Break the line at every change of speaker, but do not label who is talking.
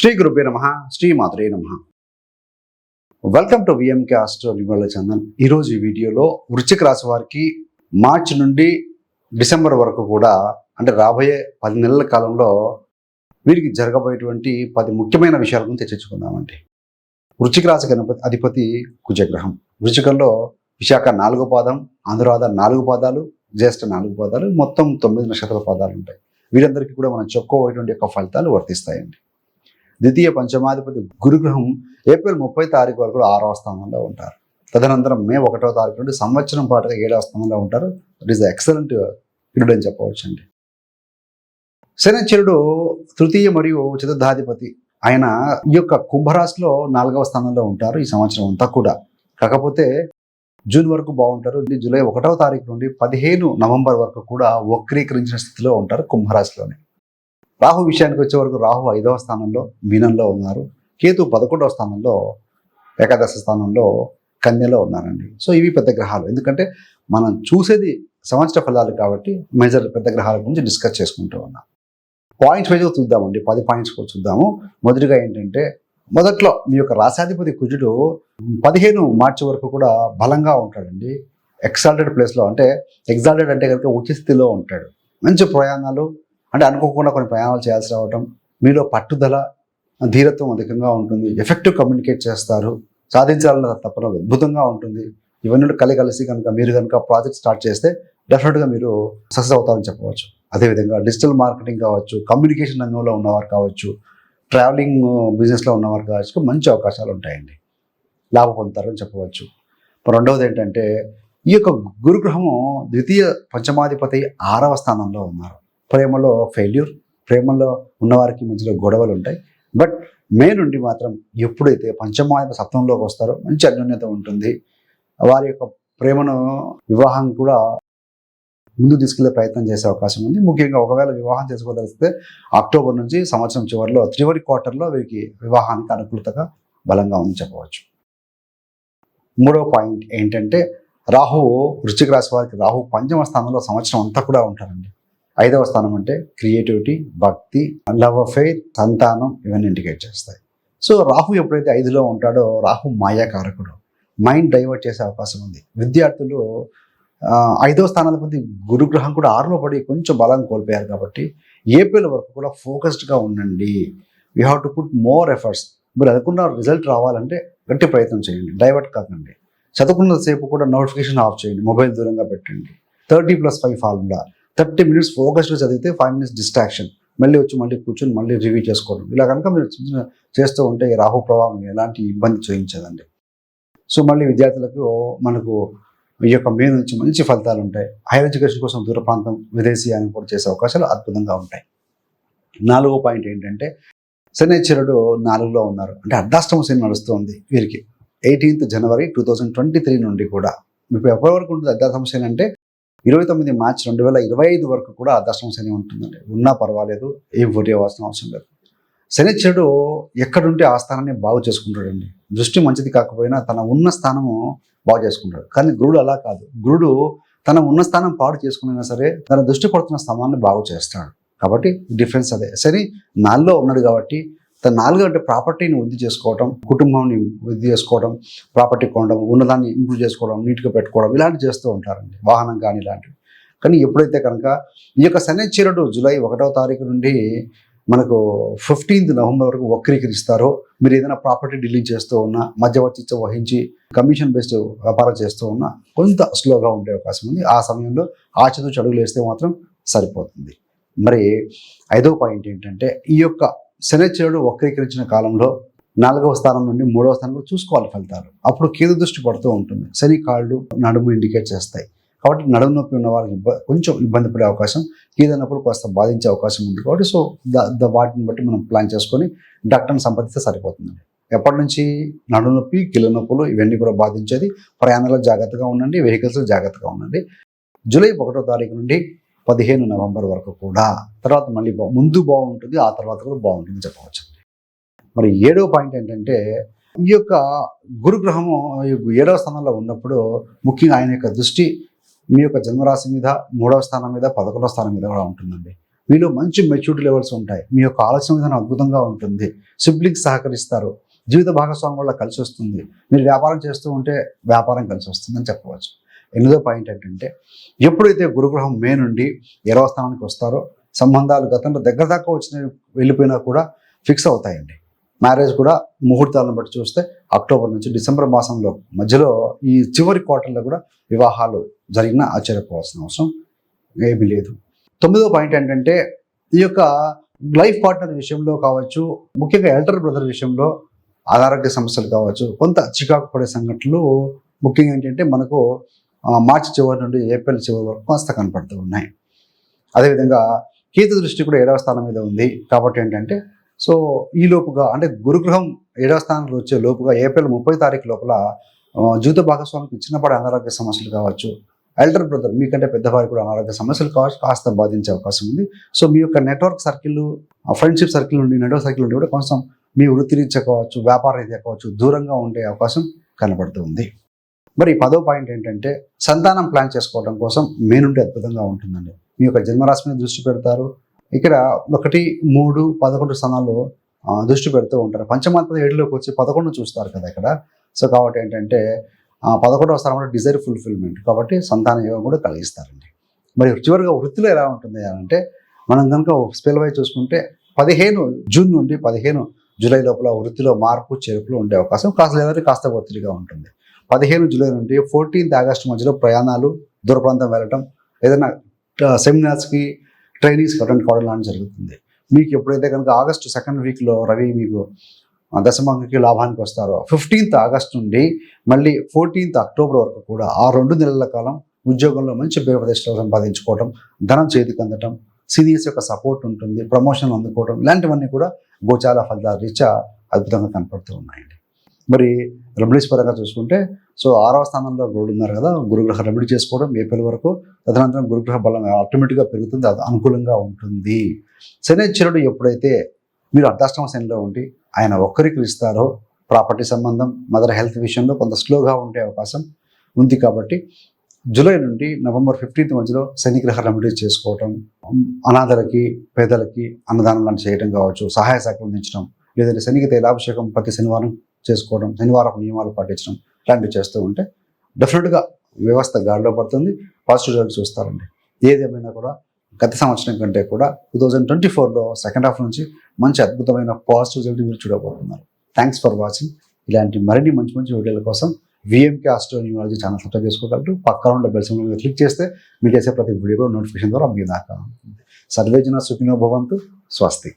శ్రీ గురుపే నమ శ్రీ మాత్రే నమ. Welcome to V M K astro Nimala Chandan ఈరోజు ఈ వీడియోలో వృశ్చిక రాశి వారికి మార్చి నుండి డిసెంబర్ వరకు కూడా అంటే రాబోయే పది నెలల కాలంలో వీరికి జరగబోయేటువంటి పది ముఖ్యమైన విషయాల గురించి చర్చించుకుందామండి. వృశ్చిక రాశి గణపతి అధిపతి కుజగ్రహం. వృశ్చికంలో విశాఖ నాలుగో పాదం ఆంధ్రవాద నాలుగు పాదాలు జ్యేష్ఠ నాలుగు పాదాలు మొత్తం తొమ్మిది నక్షత్ర పాదాలు ఉంటాయి. వీరందరికీ కూడా మనం చెప్పుకోబోయేటువంటి యొక్క ఫలితాలు వర్తిస్తాయండి. ద్వితీయ పంచమాధిపతి గురుగ్రహం ఏప్రిల్ ముప్పై తారీఖు వరకు ఆరవ స్థానంలో ఉంటారు. తదనంతరం మే ఒకటో తారీఖు నుండి సంవత్సరం పాటుగా ఏడవ స్థానంలో ఉంటారు. ఇట్ ఈస్ ఎక్సలెంట్ పీరియడ్ అని చెప్పవచ్చు అండి శనిచరుడు తృతీయ మరియు చతుర్థాధిపతి ఆయన ఈ యొక్క కుంభరాశిలో నాలుగవ స్థానంలో ఉంటారు ఈ సంవత్సరం అంతా కూడా. కాకపోతే జూన్ వరకు బాగుంటారు. జూలై ఒకటవ తారీఖు నుండి పదిహేను నవంబర్ వరకు కూడా వక్రీకరించిన స్థితిలో ఉంటారు కుంభరాశిలోనే. రాహు విషయానికి వచ్చే వరకు రాహు ఐదవ స్థానంలో మీనంలో ఉన్నారు. కేతు పదకొండవ స్థానంలో ఏకాదశ స్థానంలో కన్యలో ఉన్నారండి. సో ఇవి పెద్ద గ్రహాలు. ఎందుకంటే మనం చూసేది సంవత్సర ఫలాలు కాబట్టి మేజర్ పెద్ద గ్రహాల గురించి డిస్కస్ చేసుకుంటూ ఉన్నాం. పాయింట్స్ వైజ్గా చూద్దామండి. పది పాయింట్స్ కూడా చూద్దాము. మొదటిగా ఏంటంటే మొదట్లో మీ యొక్క రాశాధిపతి కుజుడు పదిహేను మార్చి వరకు కూడా బలంగా ఉంటాడండి. ఎక్సాల్టెడ్ ప్లేస్లో అంటే ఎగ్జాల్టెడ్ అంటే కనుక ఉచిత స్థితిలో ఉంటాడు. మంచి ప్రయాణాలు అంటే అనుకోకుండా కొన్ని ప్రయాణాలు చేయాల్సి రావటం మీలో పట్టుదల ధీరత్వం అధికంగా ఉంటుంది. ఎఫెక్టివ్ కమ్యూనికేట్ చేస్తారు. సాధించాలన్న తప్పన అద్భుతంగా ఉంటుంది. ఇవన్నీ కలిసి కలిసి కనుక మీరు కనుక ప్రాజెక్ట్ స్టార్ట్ చేస్తే డెఫినెట్గా మీరు సక్సెస్ అవుతారని చెప్పవచ్చు. అదేవిధంగా డిజిటల్ మార్కెటింగ్ కావచ్చు కమ్యూనికేషన్ రంగంలో ఉన్నవారు కావచ్చు ట్రావెలింగ్ బిజినెస్లో ఉన్నవారు కావచ్చు మంచి అవకాశాలు ఉంటాయండి. లాభ పొందుతారని చెప్పవచ్చు. రెండవది ఏంటంటే ఈ యొక్క గురుగ్రహము ద్వితీయ పంచమాధిపతి ఆరవ స్థానంలో ఉన్నారు. ప్రేమలో ఫెయిల్యూర్ ప్రేమలో ఉన్నవారికి మధ్యలో గొడవలు ఉంటాయి. బట్ మే నుండి మాత్రం ఎప్పుడైతే పంచమాధిపతి సప్తంలోకి వస్తారో మంచి అన్యోన్యత ఉంటుంది. వారి యొక్క ప్రేమను వివాహం కూడా ముందు తీసుకెళ్ళే ప్రయత్నం చేసే అవకాశం ఉంది. ముఖ్యంగా ఒకవేళ వివాహం చేసుకోదలిస్తే అక్టోబర్ నుంచి సంవత్సరం చివరిలో చివరి క్వార్టర్లో వీరికి వివాహానికి అనుకూలతగా బలంగా ఉంది చెప్పవచ్చు. మూడో పాయింట్ ఏంటంటే రాహువు వృశ్చిక రాశి వారికి రాహు పంచమ స్థానంలో సంవత్సరం అంతా కూడా ఉంటారండి. ఐదవ స్థానం అంటే క్రియేటివిటీ భక్తి లవ్ అఫైర్ సంతానం ఇవన్నీ ఇండికేట్ చేస్తాయి సో రాహు ఎప్పుడైతే ఐదులో ఉంటాడో రాహు మాయాకారకుడు. మైండ్ డైవర్ట్ చేసే అవకాశం ఉంది. విద్యార్థులు ఐదవ స్థానాధిపతి గురుగ్రహం కూడా ఆరులో పడి కొంచెం బలం కోల్పోయారు కాబట్టి ఏప్రిల్ వరకు కూడా ఫోకస్డ్గా ఉండండి. You have to put more efforts. మీరు అనుకున్న రిజల్ట్ రావాలంటే గట్టి ప్రయత్నం చేయండి. డైవర్ట్ కాకండి. చదువుకున్నసేపు కూడా నోటిఫికేషన్ ఆఫ్ చేయండి. మొబైల్ దూరంగా పెట్టండి. Thirty plus five formula. Thirty minutes ఫోకస్డ్గా చదివితే ఫైవ్ మినిట్స్ డిస్ట్రాక్షన్. మళ్ళీ వచ్చి మళ్ళీ కూర్చొని మళ్ళీ రివ్యూ చేసుకోవడం. ఇలా కనుక మీరు చిన్న చేస్తూ ఉంటే ఈ రాహు ప్రభావం ఎలాంటి ఇబ్బంది చూపించదండి. సో మళ్ళీ విద్యార్థులకు మనకు ఈ యొక్క మే నుంచి మంచి ఫలితాలు ఉంటాయి. హైయర్ ఎడ్యుకేషన్ కోసం దూర ప్రాంతం విదేశీయాన్ని కూడా చేసే అవకాశాలు అద్భుతంగా ఉంటాయి. నాలుగో పాయింట్ ఏంటంటే శనిచరుడు నాలుగులో ఉన్నారు. అంటే అర్ధాష్టమ శని నడుస్తుంది వీరికి. Eighteenth January two thousand twenty three నుండి కూడా. ఇప్పుడు ఎప్పటి వరకు ఉంటుంది అర్ధాష్టమ శని అంటే? ఇరవై తొమ్మిది మార్చి రెండు వేల ఇరవై ఐదు వరకు కూడా దర్శనం శని ఉంటుందండి. ఉన్నా పర్వాలేదు ఏం పోటీ అవ్వాల్సిన అవసరం లేదు. శనిశ్వరుడు ఎక్కడుంటే ఆ స్థానాన్ని బాగు చేసుకుంటాడండి. దృష్టి మంచిది కాకపోయినా తన ఉన్న స్థానము బాగు చేసుకుంటాడు. కానీ గురుడు అలా కాదు. గురుడు తన ఉన్న స్థానం పాడు చేసుకున్నా సరే తన దృష్టి పడుతున్న స్థానాన్ని బాగు చేస్తాడు. కాబట్టి డిఫరెన్స్ అదే. శని నాల్లో ఉన్నాడు కాబట్టి నాలుగు అంటే ప్రాపర్టీని వృద్ధి చేసుకోవడం కుటుంబాన్ని వృద్ధి చేసుకోవడం ప్రాపర్టీ కొనడం ఉన్నదాన్ని ఇంప్రూవ్ చేసుకోవడం నీట్గా పెట్టుకోవడం ఇలాంటివి చేస్తూ ఉంటారండి. వాహనం కానీ ఇలాంటివి. కానీ ఎప్పుడైతే కనుక ఈ యొక్క శనిచరుడు జూలై ఒకటవ తారీఖు నుండి మనకు ఫిఫ్టీన్త్ నవంబర్ వరకు వక్రీకరిస్తారో మీరు ఏదైనా ప్రాపర్టీ డీలింగ్ చేస్తూ ఉన్నా మధ్యవర్తిత్వం వహించి కమిషన్ బేస్డ్ వ్యాపారం చేస్తూ ఉన్నా కొంత స్లోగా ఉండే అవకాశం ఉంది. ఆ సమయంలో ఆచితూ చడుగులు వేస్తే మాత్రం సరిపోతుంది. మరి ఐదో పాయింట్ ఏంటంటే ఈ యొక్క శనిచరుడు వక్రీకరించిన కాలంలో నాలుగవ స్థానం నుండి మూడవ స్థానం చూసుకోవాలి ఫలితాలు. అప్పుడు కేతు దృష్టి పడుతూ ఉంటుంది. శని కాళ్ళు నడుము ఇండికేట్ చేస్తాయి. కాబట్టి నడుము నొప్పి ఉన్న వాళ్ళకి ఇబ్బ కొంచెం ఇబ్బంది పడే అవకాశం ఏదైనప్పుడు కాస్త బాధించే అవకాశం ఉంది కాబట్టి సో ద ద వాటిని బట్టి మనం ప్లాన్ చేసుకొని డాక్టర్ని సంప్రదిస్తే సరిపోతుందండి ఎప్పటి నుంచి? నడుము నొప్పి కిలో నొప్పులు ఇవన్నీ కూడా బాధించేది ప్రయాణాల్లో జాగ్రత్తగా ఉండండి వెహికల్స్లో జాగ్రత్తగా ఉండండి. జూలై ఒకటో తారీఖు నుండి పదిహేను నవంబర్ వరకు కూడా తర్వాత మళ్ళీ ముందు బాగుంటుంది ఆ తర్వాత కూడా బాగుంటుంది చెప్పవచ్చు. మరి ఏడవ పాయింట్ ఏంటంటే ఈ యొక్క గురుగ్రహము ఏడవ స్థానంలో ఉన్నప్పుడు ముఖ్యంగా ఆయన యొక్క దృష్టి మీ యొక్క జన్మరాశి మీద మూడవ స్థానం మీద పదకొండవ స్థానం మీద కూడా ఉంటుందండి. మీలో మంచి మెచ్యూరిటీ లెవెల్స్ ఉంటాయి. మీ యొక్క ఆలోచన విధానం అద్భుతంగా ఉంటుంది. సిబ్లింగ్స్ సహకరిస్తారు. జీవిత భాగస్వామి వల్ల కలిసి వస్తుంది. మీరు వ్యాపారం చేస్తూ ఉంటే వ్యాపారం కలిసి వస్తుందని చెప్పవచ్చు. ఎనిమిదో పాయింట్ ఏంటంటే ఎప్పుడైతే గురుగ్రహం మే నుండి ఏడవ స్థానానికి వస్తారో సంబంధాలు గతంలో దగ్గర దాకా వచ్చిన వెళ్ళిపోయినా కూడా ఫిక్స్ అవుతాయండి. మ్యారేజ్ కూడా ముహూర్తాలను బట్టి చూస్తే అక్టోబర్ నుంచి డిసెంబర్ మాసంలో మధ్యలో ఈ చివరి క్వార్టర్లో కూడా వివాహాలు జరిగిన ఆశ్చర్యపోవాల్సిన అవసరం ఏమీ లేదు. తొమ్మిదో పాయింట్ ఏంటంటే ఈ యొక్క లైఫ్ పార్ట్నర్ విషయంలో కావచ్చు ముఖ్యంగా ఎల్డర్ బ్రదర్ విషయంలో అనారోగ్య సమస్యలు కావచ్చు కొంత చికాకు పడే సంఘటనలు ముఖ్యంగా ఏంటంటే మనకు మార్చి చివరి నుండి ఏప్రిల్ చివరి వరకు కాస్త కనపడుతూ ఉన్నాయి. అదేవిధంగా కీర్తి దృష్టి కూడా ఏడవ స్థానం మీద ఉంది. కాబట్టి ఏంటంటే సో ఈ లోపుగా అంటే గురుగ్రహం ఏడవ స్థానంలో వచ్చే లోపుగా ఏప్రిల్ ముప్పై తారీఖు లోపల జీవిత భాగస్వామికి చిన్నపాటి అనారోగ్య సమస్యలు కావచ్చు. ఎల్డర్ బ్రదర్ మీకంటే పెద్దవారి కూడా అనారోగ్య సమస్యలు కావచ్చు కాస్త బాధించే అవకాశం ఉంది. సో మీ యొక్క నెట్వర్క్ సర్కిల్ ఫ్రెండ్షిప్ సర్కిల్ నుండి నెట్వర్క్ సర్కిల్ నుండి కూడా కొంచెం మీ వృత్తి కావచ్చు వ్యాపార రీత్యా కావచ్చు దూరంగా ఉండే అవకాశం కనబడుతుంది మరి పదో పాయింట్ ఏంటంటే సంతానం ప్లాన్ చేసుకోవడం కోసం మేనుండి అద్భుతంగా ఉంటుందండి. మీ యొక్క జన్మరాశి మీద దృష్టి పెడతారు. ఇక్కడ ఒకటి మూడు పదకొండు స్థానాల్లో దృష్టి పెడుతూ ఉంటారు. పంచమాత్మ ఏడులోకి వచ్చి పదకొండు చూస్తారు కదా ఇక్కడ. సో కాబట్టి ఏంటంటే పదకొండవ స్థానంలో డిజైర్ ఫుల్ఫిల్మెంట్ కాబట్టి సంతాన యోగం కూడా కలిగిస్తారండి. మరి చివరిగా వృత్తిలో ఎలా ఉంటుంది అని అంటే మనం కనుక స్పెల్ వై చూసుకుంటే పదిహేను జూన్ నుండి పదిహేను జూలై లోపల వృత్తిలో మార్పు చేర్పులు ఉండే అవకాశం కాస్త లేదంటే కాస్త ఒత్తిడిగా ఉంటుంది. పదిహేను జూలై నుండి ఫోర్టీన్త్ ఆగస్టు మధ్యలో ప్రయాణాలు దూర ప్రాంతం వెళ్ళటం ఏదైనా సెమినార్స్కి ట్రైనింగ్స్ అటెండ్ కావడం లాంటి జరుగుతుంది. మీకు ఎప్పుడైతే కనుక ఆగస్టు సెకండ్ వీక్లో రవి మీకు ఆ, లాభానికి వస్తారో ఫిఫ్టీన్త్ ఆగస్ట్ నుండి మళ్ళీ ఫోర్టీన్త్ అక్టోబర్ వరకు కూడా ఆ రెండు నెలల కాలం ఉద్యోగంలో మంచి పేరు ప్రతిష్టలు సంపాదించుకోవడం ధనం చేతికి అందటం సీనియర్స్ యొక్క సపోర్ట్ ఉంటుంది ప్రమోషన్ అందుకోవడం ఇలాంటివన్నీ కూడా గోచాల ఫలితాల రీత్యా అద్భుతంగా కనపడుతూ ఉన్నాయండి. మరి రెమెడీస్ పరంగా చూసుకుంటే సో ఆరవ స్థానంలో గురుడు ఉన్నారు కదా గురుగ్రహ రెమెడీ చేసుకోవడం ఏప్రిల్ వరకు తదనంతరం గురుగ్రహ బలం ఆటోమేటిక్గా పెరుగుతుంది అది అనుకూలంగా ఉంటుంది. శనిశ్చరుడు ఎప్పుడైతే మీరు అర్ధాష్టమ శనిలో ఉండి ఆయన ఒక్కరికి ఇస్తారో ప్రాపర్టీ సంబంధం మదర్ హెల్త్ విషయంలో కొంత స్లోగా ఉండే అవకాశం ఉంది కాబట్టి జూలై నుండి నవంబర్ ఫిఫ్టీన్త్ మధ్యలో శనిగ్రహ రెమెడీస్ చేసుకోవటం అనాథలకి పేదలకి అన్నదానం లాంటి చేయడం కావచ్చు సహాయ సహకారం అందించడం లేదంటే శనికి తైలాభిషేకం ప్రతి శనివారం చేసుకోవడం శనివారం నియమాలు పాటించడం ఇలాంటివి చేస్తూ ఉంటే డెఫినెట్గా వ్యవస్థ గాడిలో పడుతుంది. పాజిటివ్ రిజల్ట్ చూస్తారండి. ఏదేమైనా కూడా గత సంవత్సరం కంటే కూడా టూ థౌజండ్ ట్వంటీ ఫోర్లో సెకండ్ హాఫ్ నుంచి మంచి అద్భుతమైన పాజిటివ్ రిజల్ట్ మీరు చూడబోతున్నారు. థ్యాంక్స్ ఫర్ వాచింగ్ ఇలాంటి మరిన్ని మంచి మంచి వీడియోల కోసం విఎంకే ఆస్ట్రోనియాలజీ ఛానల్ సబ్స్క్రైబ్ చేసుకోగలరు. పక్కన ఉండే బెల్ సింబల్ మీద క్లిక్ చేస్తే మీరు చేసే ప్రతి వీడియో కూడా నోటిఫికేషన్ ద్వారా మీ దాకా ఉంటుంది సర్వేజన సుఖినో భవంతు. స్వస్తి.